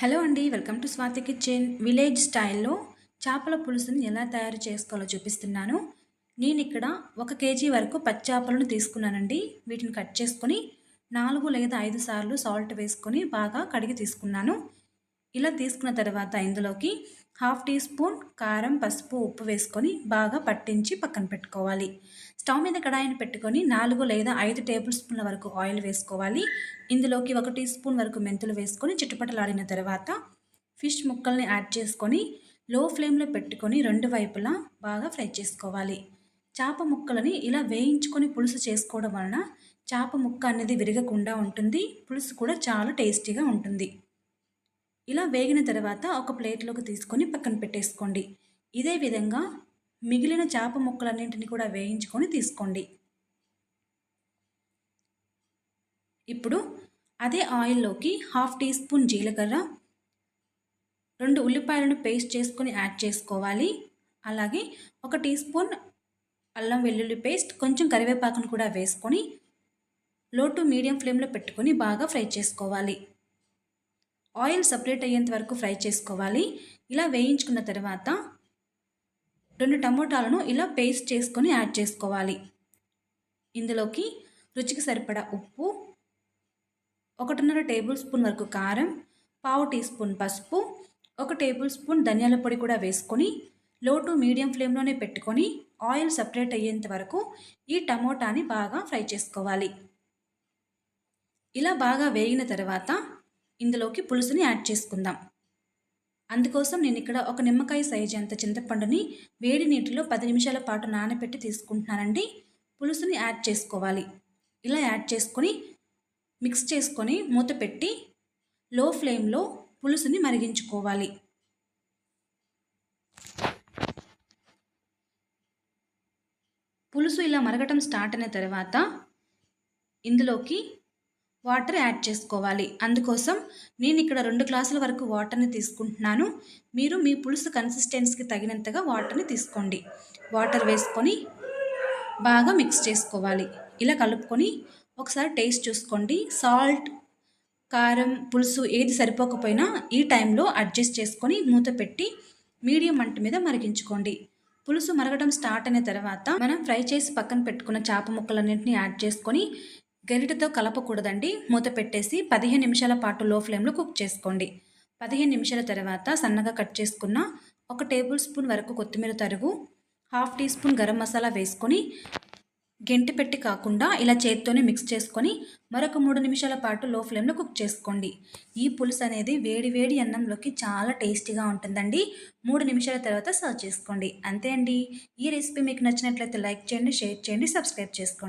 Hello అండి welcome to Swathi kitchen. Village స్టైల్లో చేపల పులుసుని ఎలా తయారు చేసుకోవాలో చూపిస్తున్నాను. నేను ఇక్కడ ఒక కేజీ వరకు పచ్చాపలను తీసుకున్నానండి. వీటిని కట్ చేసుకొని నాలుగు లేదా ఐదు సార్లు సాల్ట్ వేసుకొని బాగా కడిగి తీసుకున్నాను. ఇలా తీసుకున్న తర్వాత ఇందులోకి హాఫ్ టీ స్పూన్ కారం పసుపు ఉప్పు వేసుకొని బాగా పట్టించి పక్కన పెట్టుకోవాలి. స్టవ్ మీద కడాయిని పెట్టుకొని నాలుగు లేదా ఐదు టేబుల్ స్పూన్ల వరకు ఆయిల్ వేసుకోవాలి. ఇందులోకి ఒక టీ స్పూన్ వరకు మెంతులు వేసుకొని చిట్టుపటలాడిన తర్వాత ఫిష్ ముక్కల్ని యాడ్ చేసుకొని లో ఫ్లేమ్లో పెట్టుకొని రెండు వైపులా బాగా ఫ్రై చేసుకోవాలి. చేప ముక్కలని ఇలా వేయించుకొని పులుసు చేసుకోవడం వలన చేప ముక్క అనేది విరగకుండా ఉంటుంది. పులుసు కూడా చాలా టేస్టీగా ఉంటుంది. ఇలా వేగిన తర్వాత ఒక ప్లేట్లోకి తీసుకొని పక్కన పెట్టేసుకోండి. ఇదే విధంగా మిగిలిన చేప ముక్కలన్నింటిని కూడా వేయించుకొని తీసుకోండి. ఇప్పుడు అదే ఆయిల్లోకి హాఫ్ టీ స్పూన్ జీలకర్ర రెండు ఉల్లిపాయలను పేస్ట్ చేసుకొని యాడ్ చేసుకోవాలి. అలాగే ఒక టీ స్పూన్ అల్లం వెల్లుల్లి పేస్ట్ కొంచెం కరివేపాకును కూడా వేసుకొని లో టు మీడియం ఫ్లేమ్లో పెట్టుకొని బాగా ఫ్రై చేసుకోవాలి. ఆయిల్ సపరేట్ అయ్యేంత వరకు ఫ్రై చేసుకోవాలి. ఇలా వేయించుకున్న తర్వాత రెండు టమోటాలను ఇలా పేస్ట్ చేసుకొని యాడ్ చేసుకోవాలి. ఇందులోకి రుచికి సరిపడా ఉప్పు ఒకటిన్నర టేబుల్ స్పూన్ వరకు కారం పావు టీ స్పూన్ పసుపు ఒక టేబుల్ స్పూన్ ధనియాల పొడి కూడా వేసుకొని లో టు మీడియం ఫ్లేమ్లోనే పెట్టుకొని ఆయిల్ సపరేట్ అయ్యేంత వరకు ఈ టమోటాని బాగా ఫ్రై చేసుకోవాలి. ఇలా బాగా వేగిన తర్వాత ఇందులోకి పులుసుని యాడ్ చేసుకుందాం. అందుకోసం నేను ఇక్కడ ఒక నిమ్మకాయ సైజు అంత చింతపండుని వేడి నీటిలో పది నిమిషాల పాటు నానబెట్టి తీసుకుంటున్నానండి. పులుసుని యాడ్ చేసుకోవాలి. ఇలా యాడ్ చేసుకొని మిక్స్ చేసుకొని మూత పెట్టి లో ఫ్లేమ్లో పులుసుని మరిగించుకోవాలి. పులుసు ఇలా మరగటం స్టార్ట్ అయిన తర్వాత ఇందులోకి వాటర్ యాడ్ చేసుకోవాలి. అందుకోసం నేను ఇక్కడ రెండు గ్లాసుల వరకు వాటర్ని తీసుకుంటున్నాను. మీరు మీ పులుసు కన్సిస్టెన్సీకి తగినంతగా వాటర్ని తీసుకోండి. వాటర్ వేసుకొని బాగా మిక్స్ చేసుకోవాలి. ఇలా కలుపుకొని ఒకసారి టేస్ట్ చూసుకోండి. సాల్ట్ కారం పులుసు ఏది సరిపోకపోయినా ఈ టైంలో అడ్జస్ట్ చేసుకొని మూత పెట్టి మీడియం మంట మీద మరిగించుకోండి. పులుసు మరగడం స్టార్ట్ అయిన తర్వాత మనం ఫ్రై చేసి పక్కన పెట్టుకున్న చేప ముక్కలన్నింటినీ యాడ్ చేసుకొని గరిటతో కలపకూడదండి. మూత పెట్టేసి పదిహేను నిమిషాల పాటు లో ఫ్లేమ్లో కుక్ చేసుకోండి. పదిహేను నిమిషాల తర్వాత సన్నగా కట్ చేసుకున్న ఒక టేబుల్ స్పూన్ వరకు కొత్తిమీర తరుగు half teaspoon garam masala వేసుకొని గెంటి పెట్టి కాకుండా ఇలా చేతితోనే మిక్స్ చేసుకొని మరొక మూడు నిమిషాల పాటు లో ఫ్లేమ్లో కుక్ చేసుకోండి. ఈ పులుసు అనేది వేడి వేడి అన్నంలోకి చాలా టేస్టీగా ఉంటుందండి. మూడు నిమిషాల తర్వాత సర్వ్ చేసుకోండి. అంతే అండి. ఈ రెసిపీ మీకు నచ్చినట్లయితే లైక్ చేయండి షేర్ చేయండి సబ్స్క్రైబ్ చేసుకోండి.